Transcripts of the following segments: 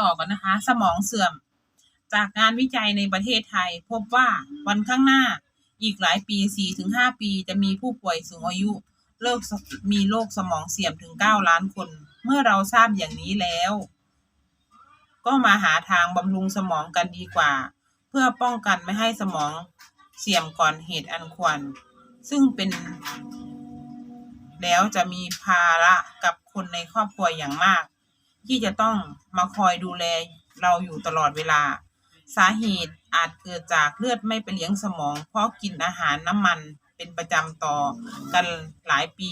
ต่อกันนะคะ สมองเสื่อม จากงานวิจัยในประเทศไทย พบว่าวันข้างหน้าอีกหลายปี 4-5 ปี จะมีผู้ป่วยสูงอายุเลิกมีโรคสมองเสื่อมถึง 9 ล้านคน เมื่อเราทราบอย่างนี้แล้ว ก็มาหาทางบำรุงสมองกันดีกว่า เพื่อป้องกันไม่ให้สมองเสื่อมก่อนเหตุอันควร ซึ่งเป็น แล้วจะมีภาระกับคนในครอบครัวอย่างมาก ที่จะต้องมาคอยดูแลเราอยู่ตลอดเวลา สาเหตุอาจเกิดจากเลือดไม่ไปเลี้ยงสมอง เพราะกินอาหารน้ำมันเป็นประจำต่อกันหลายปี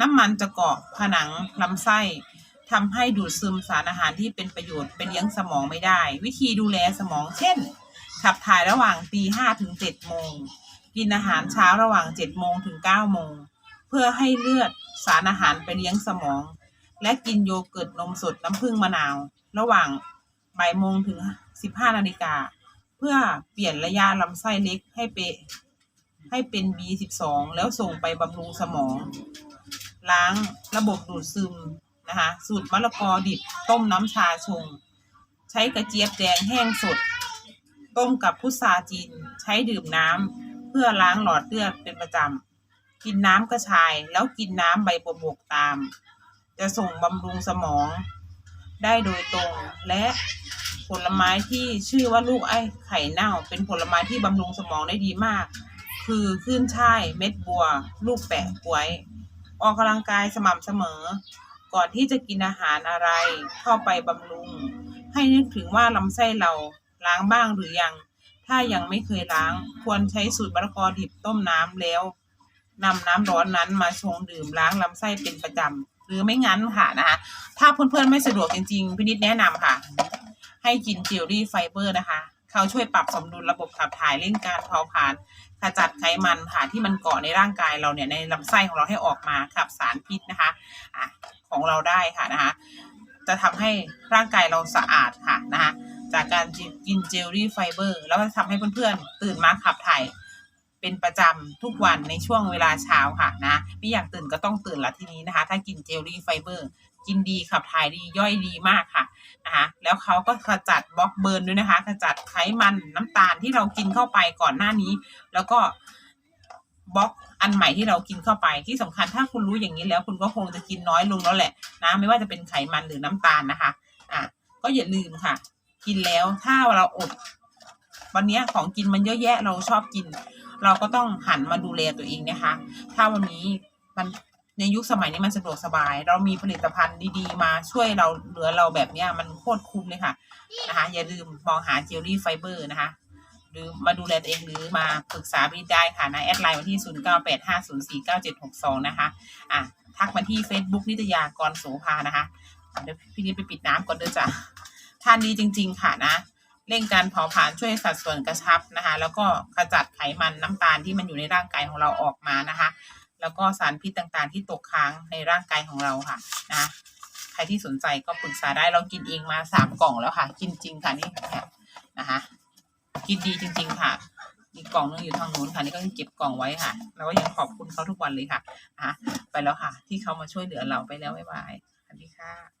น้ำมันจะเกาะผนังลำไส้ทำให้ดูดซึมสารอาหารที่เป็นประโยชน์ไปเลี้ยงสมองไม่ได้ วิธีดูแลสมองเช่น ขับถ่ายระหว่างตีห้าถึงเจ็ดโมง กินอาหารเช้าระหว่างเจ็ดโมงถึงเก้าโมง เพื่อให้เลือดสารอาหารไปเลี้ยงสมอง และกินโยเกิร์ตนมสดน้ำผึ้งมะนาว ระหว่างบ่ายโมงถึงสิบห้านาฬิกา เพื่อเปลี่ยนระยะลำไส้เล็กให้เปให้เป็น B12 แล้วส่งไปบำรุงสมอง ล้างระบบดูดซึมนะคะสูตรมะละกอดิบต้มน้ำชาชง ใช้กระเจี๊ยบแดงแห้งสด ต้มกับพุทราจีน ใช้ดื่มน้ำเพื่อล้างหลอดเลือดเป็นประจำ กินน้ำกระชายแล้วกินน้ำใบบัวบกตาม จะส่งบำรุงสมองได้โดยตรง และผลไม้ที่ชื่อว่าลูกไอ้ไข่เน่า เป็นผลไม้ที่บำรุงสมองได้ดีมาก คือขึ้นช่ายเม็ดบัว ลูกแปะกล้วย ออกกำลังกายสม่ำเสมอ ก่อนที่จะกินอาหารอะไรเข้าไปบำรุง ให้นึกถึงว่าลำไส้เราล้างบ้างหรือยัง ถ้ายังไม่เคยล้าง ควรใช้สูตรมะละกอดิบต้มน้ำแล้วนำน้ำร้อนนั้นมาชงดื่มล้างลำไส้เป็นประจำ หรือไม่งั้นค่ะนะคะถ้าเพื่อนๆไม่สะดวกจริงๆพินิจแนะนำค่ะ ให้กินเจลลี่ไฟเบอร์นะคะ เขาช่วยปรับสมดุลระบบขับถ่ายเร่งการเผาผลาญขจัดไขมันค่ะที่มันเกาะในร่างกายเราเนี่ยในลำไส้ของเราให้ออกมาขับสารพิษนะคะอะของเราได้ค่ะนะคะจะทำให้ร่างกายเราสะอาดค่ะนะคะจากการกินเจลลี่ไฟเบอร์ แล้วก็ทำให้เพื่อนๆ ตื่นมาขับถ่าย เป็นประจำทุกวันในช่วงเวลาเช้าค่ะนะ ไม่อยากตื่นก็ต้องตื่นละทีนี้นะคะ ถ้ากินเจลลี่ไฟเบอร์ กินดีขับถ่ายดีย่อยดีมากค่ะนะคะแล้วเขาก็ขจัดบล็อกเบิร์นด้วยนะคะ ขจัดไขมันน้ำตาลที่เรากินเข้าไปก่อนหน้านี้ แล้วก็บล็อกอันใหม่ที่เรากินเข้าไปที่สำคัญถ้าคุณรู้อย่างนี้แล้วคุณก็คงจะกินน้อยลงแล้วแหละนะไม่ว่าจะเป็นไขมันหรือน้ำตาลนะคะอะก็อย่าลืมค่ะ กินแล้วถ้าเราอดวันนี้ของกินมันเยอะแยะเราชอบกิน เราก็ต้องหันมาดูแลตัวเองนะคะ ถ้าวันนี้มันในยุคสมัยนี้มันสะดวกสบาย เรามีผลิตภัณฑ์ดีๆ มาช่วยเราเหลือเราแบบเนี้ยมันโคตรคุ้มเลยค่ะนะคะ อย่าลืมมองหาเจลลี่ไฟเบอร์นะคะ หรือมาดูแลตัวเองหรือมาปรึกษาบิได้ค่ะนะแอดไลน์มาที่ 0 9 8 5 0 4 9 7 6 2 นะคะอะทักมาที่ Facebook นิตยากรโสภานะคะเดี๋ยวพี่นิดไปปิดน้ำก่อนเด้อจ้ะทานดีจริง ๆ ค่ะนะ เร่งการเผาผลาญช่วยสัดส่วนกระชับนะคะ แล้วก็ขจัดไขมันน้ำตาลที่มันอยู่ในร่างกายของเราออกมานะคะ แล้วก็สารพิษต่างๆ ที่ตกค้างในร่างกายของเราค่ะนะใครที่สนใจก็ปรึกษาได้เรากินเองมาสามกล่องแล้วค่ะ กินจริงค่ะนี่ค่ะนะคะกินดีจริง ๆ ค่ะอีกกล่องนึงอยู่ทางนู้นค่ะนี่ก็เก็บกล่องไว้ค่ะเราก็ยังขอบคุณเขาทุกวันเลยค่ะอะไปแล้วค่ะ ที่เขามาช่วยเหลือเราไปแล้วบ๊ายบายสวัสดีค่ะ